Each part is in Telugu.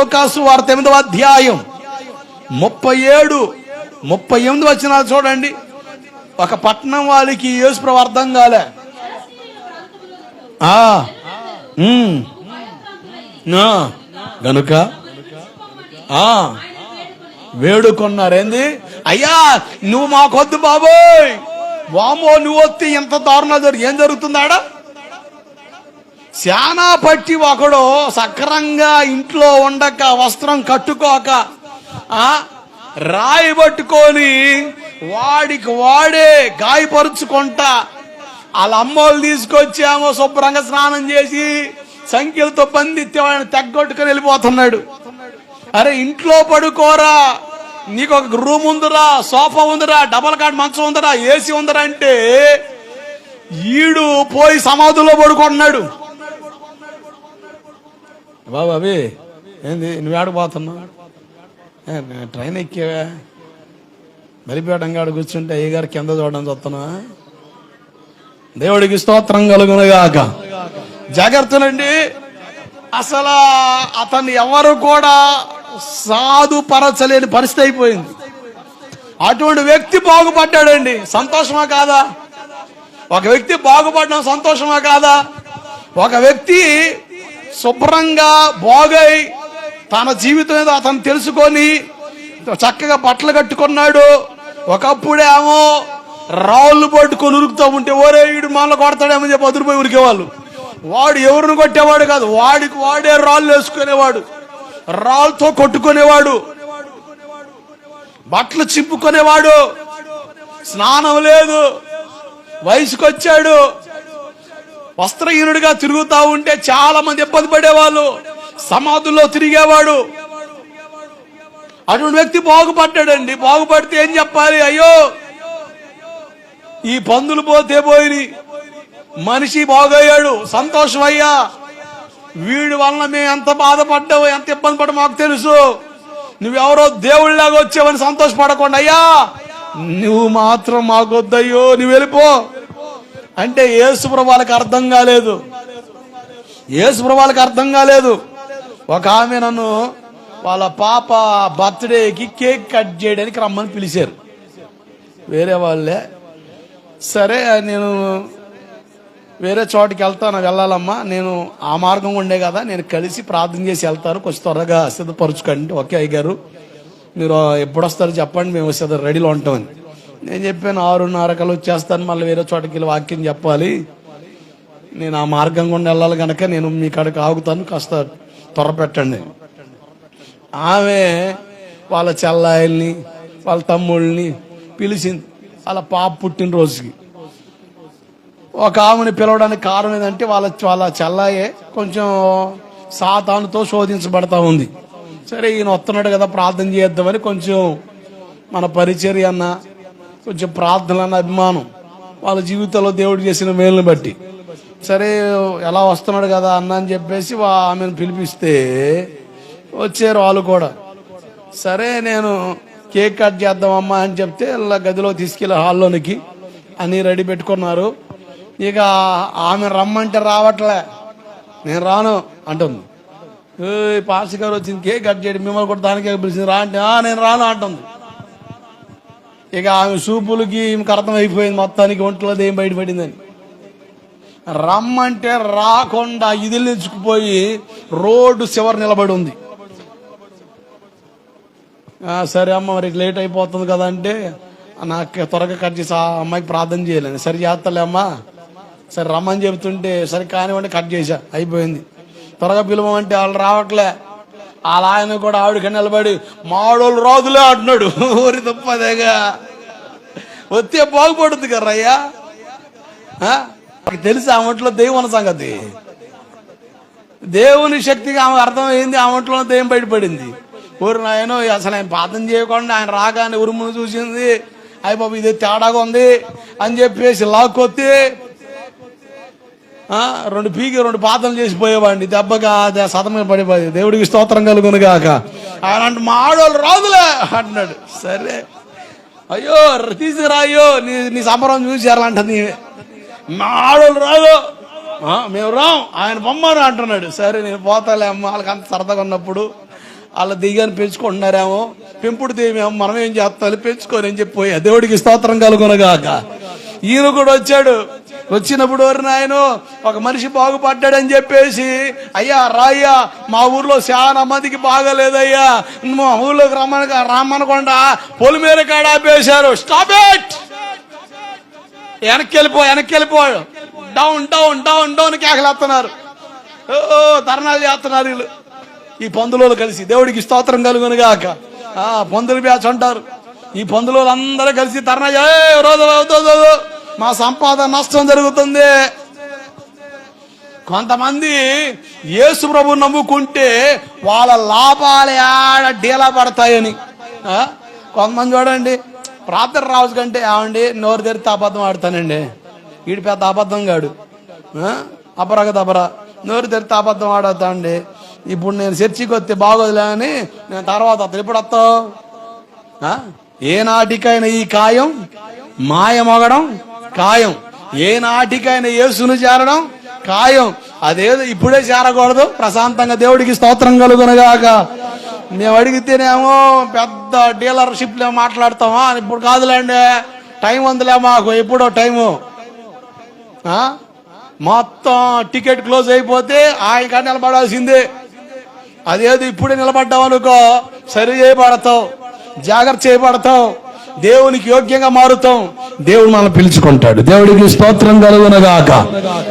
లోకాసు వార్త ఎనిమిదవ అధ్యాయం. ముప్పై ఏడు ముప్పై ఎనిమిది వచ్చిన చూడండి. ఒక పట్టణం వాళ్ళకి యేసుప్రభు అర్థం కాలే. ఆ, ఉమ్, గనుక ఆ వేడుకొన్నారేంది? అయ్యా నువ్వు మాకొద్దు బాబోయ్. వామో నువ్వు వస్తే ఎంత దారుణం జరిగి ఏం జరుగుతుందాడా శానా పట్టి ఒకడు సక్రంగా ఇంట్లో ఉండక వస్త్రం కట్టుకోక రాయి పట్టుకొని వాడికి వాడే గాయపరుచుకుంటా. వాళ్ళ అమ్మోళ్ళు తీసుకొచ్చామో శుభ్రంగా స్నానం చేసి సంఖ్యలతో బంధిత్తే వాడిని తెగ్గొట్టుకొని వెళ్ళిపోతున్నాడు. అరే ఇంట్లో పడుకోరా. నీకు ఒక రూమ్ ఉందిరా సోఫా ఉందిరా డబల్ కాట్ మంచం ఉందిరా ఏసీ ఉందిరా అంటే ఈడు పోయి సమాధుల్లో పడుకుంటున్నాడు. బాబు అవి? ఏంది నువ్వు ఆడపోతున్నావు ట్రైన్ ఎక్కేవా? బలిపేటం కాడ కూర్చుంటే అయ్యగారు కింద చూడడం చూస్తున్నా దేవుడికి స్తోత్రం కలుగునగాక. జాగ్రత్తలండి అసలు అతన్ని ఎవరు కూడా సాధుపరచలేని పరిస్థితి అయిపోయింది. అటువంటి వ్యక్తి బాగుపడ్డాడండి. సంతోషమా కాదా? ఒక వ్యక్తి బాగుపడడం సంతోషమా కాదా? ఒక వ్యక్తి శుభ్రంగా బాగై తన జీవితం ఏదో అతను తెలుసుకొని చక్కగా బట్టలు కట్టుకున్నాడు. ఒకప్పుడేమో రాళ్ళు పట్టుకొని ఉరుకుతూ ఉంటే ఓరే వీడు మనలో కొడతాడేమో చెప్పి అదిరిపోయి ఉరికేవాళ్ళు. వాడు ఎవరిని కొట్టేవాడు కాదు వాడికి వాడే రాళ్ళు వేసుకునేవాడు. రాళ్ళతో కొట్టుకునేవాడు. బట్టలు చింపుకునేవాడు. స్నానం లేదు. వయసుకొచ్చాడు. వస్త్రహీనుడిగా తిరుగుతా ఉంటే చాలా మంది ఇబ్బంది పడేవాళ్ళు. సమాధుల్లో తిరిగేవాడు. అటువంటి వ్యక్తి బాగుపడ్డాడండి. బాగుపడితే ఏం చెప్పాలి? అయ్యో! ఈ పందులు పోతే పోయి మనిషి బాగయ్యాడు. సంతోషం అయ్యా వీడి వలన మేము ఎంత బాధపడ్డావు ఎంత ఇబ్బంది పడ్డా మాకు తెలుసు. నువ్వెవరో దేవుళ్ళలాగా వచ్చావని సంతోషపడకుండా అయ్యా! నువ్వు మాత్రం మాకొద్దయ్యో నువ్వు వెళ్ళిపో. అంటే యేసుప్రభు వాళ్ళకి అర్థం కాలేదు. యేసుప్రభు వాళ్ళకి అర్థం కాలేదు. ఒక ఆమె నన్ను వాళ్ళ పాప బర్త్డేకి కేక్ కట్ చేయడానికి రమ్మని పిలిచారు. వేరే వాళ్ళే సరే నేను వేరే చోటికి వెళ్తాను వెళ్ళాలమ్మా నేను ఆ మార్గం ఉండే కదా నేను కలిసి ప్రార్థన చేసి వెళ్తాను కొంచెం త్వరగా సిద్ధపరచుకోండి. ఓకే అయ్యారు మీరు ఎప్పుడు వస్తారో చెప్పండి మేము సిద్ధ రెడీలో ఉంటామని. నేను చెప్పాను ఆరున్నరకలు వచ్చేస్తాను మళ్ళీ వేరే చోటకి వెళ్ళి వాక్యం చెప్పాలి. నేను ఆ మార్గం గుండా వెళ్ళాలి కనుక నేను మీ కాడికి ఆగుతాను కాస్త త్వర పెట్టండి ఆమె వాళ్ళ చెల్లాయిల్ని వాళ్ళ తమ్ముళ్ళని పిలిచింది. వాళ్ళ పాప పుట్టినరోజుకి. ఒక ఆమెను పిలవడానికి కారణం ఏంటంటే వాళ్ళ వాళ్ళ చెల్లాయే కొంచెం సాతానుతో శోధించబడతా ఉంది. సరే ఈయన వస్తున్నాడు కదా ప్రార్థన చేద్దామని కొంచెం మన పరిచర్య అన్న కొంచెం ప్రార్థన అన్న అభిమానం. వాళ్ళ జీవితంలో దేవుడు చేసిన మేలుని బట్టి. సరే ఎలా వస్తున్నాడు కదా అన్న అని చెప్పేసి వా- ఆమెను పిలిపిస్తే వచ్చారు వాళ్ళు కూడా. సరే నేను కేక్ కట్ చేద్దామమ్మా అని చెప్తే ఇలా గదిలో తీసుకెళ్ళి హాల్లోనికి అన్ని రెడీ పెట్టుకున్నారు. ఇక ఆమె రమ్మంటే రావట్లే. నేను రాను అంటుంది. ఏ పాస్ గారు వచ్చింది కేక్ కట్ చేయడం మిమ్మల్ని కూడా దానికే పిలిచింది. రా అంటే "ఆ, నేను రాను అంటుంది. ఇక ఆమె సూపులకి ఈమెకు అర్థమైపోయింది మొత్తానికి ఒంట్లో ఏం బయటపడిందని రమ్మంటే రాకుండా ఇదిలించుకుపోయి రోడ్డు చివరి నిలబడి ఉంది సరే అమ్మ మరి లేట్ అయిపోతుంది కదా అంటే నాకు త్వరగా కట్ చేసి ఆ అమ్మాయికి ప్రార్థన చేయలేను. సరే చేస్తలే అమ్మా. సరే రమ్మని చెబుతుంటే సరే కానివ్వండి కట్ చేశా. అయిపోయింది. త్వరగా పిలవమంటే వాళ్ళు రావట్లే. అలా ఆయన కూడా ఆవిడకి నిలబడి మాడోళ్ళు రాదులే అంటున్నాడు. ఊరి తప్పదేగా. వస్తే బాగుపడుద్ది కర్రయ్యా. అయ్యా నాకు తెలిసి ఆ ఒంట్లో దెయ్యం ఉన్న సంగతి. దేవుని శక్తికి ఆమె అర్థమైంది ఆ ఒంట్లో దెయ్యం బయటపడింది. ఊరు నాయన అసలు ఆయన పాతం చేయకుండా ఆయన రాగానే ఉరుమును చూసింది. అయ్య బాబు ఇది తేడాగా ఉంది అని చెప్పేసి లాక్కొత్తి రెండు పీకి రెండు పాత్రలు చేసి పోయేవాడిని. దెబ్బగా సతమే పడిపోయి దేవుడికి స్తోత్రం కలుగును కాక ఆయన అంటే మా ఆడవాళ్ళు రాదులే అంటున్నాడు సరే. అయ్యో తీసుకురా అయ్యో నీ నీ సంబరం చూసారంటుంది మా ఆడవాళ్ళు రాదు. మేము రాం. ఆయన బొమ్మను అంటున్నాడు. సరే నేను పోతాలే అమ్మ. వాళ్ళకి అంత సరదాగా ఉన్నప్పుడు వాళ్ళ దిగని పెంచుకుంటున్నారేమో. పెంపుడు దేమేమో మనం ఏం చేస్తాం? పెంచుకొని అని చెప్పి దేవుడికి స్తోత్రం కలుగునగాక. ఈయన కూడా వచ్చాడు. వచ్చినప్పుడు ఎవరు నాయను? ఒక మనిషి బాగుపడ్డాడని చెప్పేసి అయ్యా రాయ్యా మా ఊర్లో చాలా మందికి బాగలేదయ్యా. మా ఊర్లోకి రమ్మను రమ్మనకుండా పొలిమేర కాడ ఆపేశారు. స్టాప్ ఇట్ వెనక్కి వెళ్ళిపో వెనక్కి వెళ్ళిపో డౌన్ డౌన్ డౌన్ డౌన్ కేకలేస్తున్నారు ఓ ధర్నాలు చేస్తున్నారు వీళ్ళు. ఈ పందులోలు కలిసి దేవుడికి స్తోత్రం కలుగునుగాక. ఆ పందులు బ్యాచ్ అంటారు. ఈ పందులు అందరూ కలిసి ధర్నా చే- రోజు. మా సంపాదన నష్టం జరుగుతుంది. కొంతమంది యేసు ప్రభు నమ్ముకుంటే వాళ్ళ లాభాలు ఆడ డీలా పడతాయని. కొంతమంది చూడండి ప్రార్థన రాజు కంటే ఏమండి నోరు తెరితే అబద్ధం ఆడతానండి. వీడి పెద్ద అబద్ధం కాడు ఆ? అపరగ తపరా. నోరు తెరితే అబద్ధం ఆడతా అండి ఇప్పుడు నేను చర్చికి వస్తే బాగోదులే అని నేను తర్వాత వస్తాను ఎప్పుడు వస్తావు? ఏనాటికైనా ఏ నాటికైనా ఈ కాయం మాయమొగడం ఖాయం ఏ నాటికైనా యేసును చేరడం ఖాయం అదేదో ఇప్పుడే చేరకూడదు. ప్రశాంతంగా దేవుడికి స్తోత్రం కలుగునగాక. మేము అడిగితేనేమో పెద్ద డీలర్షిప్లో మాట్లాడతామా ఇప్పుడు కాదులేండి. టైం ఉందిలే మాకు. ఎప్పుడో టైము. మొత్తం టికెట్ క్లోజ్ అయిపోతే ఆయన కాడ నిలబడాల్సిందే. అదేదో ఇప్పుడే నిలబడ్డావు అనుకో సరి చేయబడతావు. జాగ్రత్త చేయబడతావు. దేవునికి యోగ్యంగా మారుతాం. దేవుడు మనం పిలుచుకుంటాడు. దేవుడికి స్తోత్రం కలుగునగాక.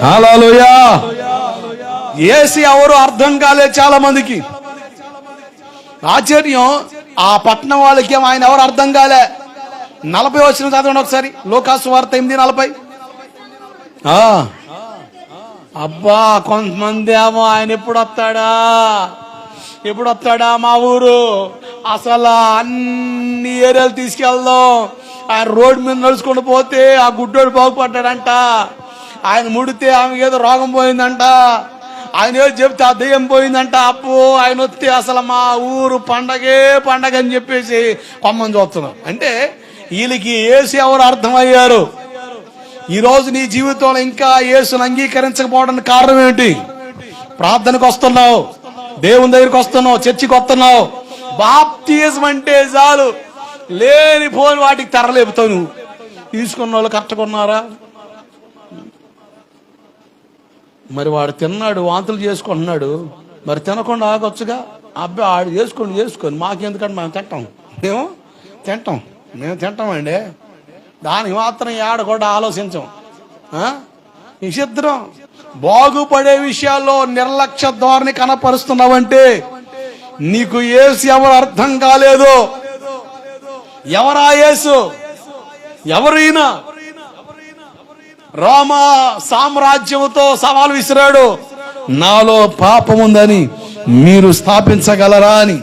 అలాలోయా ఏసి ఎవరు అర్థం కాలే చాలా మందికి ఆశ్చర్యం ఆ పట్టణం వాళ్ళకి ఆయన ఎవరు అర్థం కాలే. నలభై వచ్చిన చదవండి ఒకసారి. లోకాసు వార్త ఎనిమిది నలభై. ఆ. అబ్బా కొంతమంది ఏమో ఆయన ఎప్పుడు వస్తాడా? ఎప్పుడు వస్తాడా మా ఊరు? అసలు అన్ని ఏరియాలు తీసుకెళ్దాం. ఆయన రోడ్డు మీద నడుచుకుంటూ పోతే ఆ గుడ్డోడు బాగుపడ్డాడంట. ఆయన ముడితే ఆమె ఏదో రోగం పోయిందంట. ఆయన ఏదో చెప్తే ఆ దెయ్యం పోయిందంట. అప్పు ఆయన వస్తే అసలు మా ఊరు పండగే పండగ అని చెప్పేసి కొమ్మని చూస్తున్నాం. అంటే వీళ్ళకి ఏసు ఎవరు అర్థమయ్యారు? ఈరోజు నీ జీవితంలో ఇంకా యేసును అంగీకరించకపోవడానికి కారణం ఏంటి? ప్రార్థనకు వస్తున్నావు దేవుని దగ్గరికి వస్తున్నావు చర్చికి వస్తున్నావు బాప్తిజం అంటే చాలు. లేని పోని వాటికి తెరలేపుతావు నువ్వు తీసుకున్న వాళ్ళు కరెక్ట్గా మరి వాడు తిన్నాడు వాంతులు చేసుకుంటున్నాడు. మరి తినకుండా ఆగొచ్చుగా? అబ్బాయి ఆడు చేసుకొని చేసుకొని. మాకెందుకంటే మేము తింటాం? మేము తింటాం. మేము తింటామండి. దానికి మాత్రం ఏడ కూడా ఆలోచించం. నిషిద్ధం. బాగుపడే విషయాల్లో నిర్లక్ష్య ధోరణి కనపరుస్తున్నావంటే నీకు ఏసు ఎవరు అర్థం కాలేదు? ఎవరా యేసు? ఎవరైనా రోమ సామ్రాజ్యముతో సవాలు విసిరాడు. నాలో పాపముందని మీరు స్థాపించగలరా అని.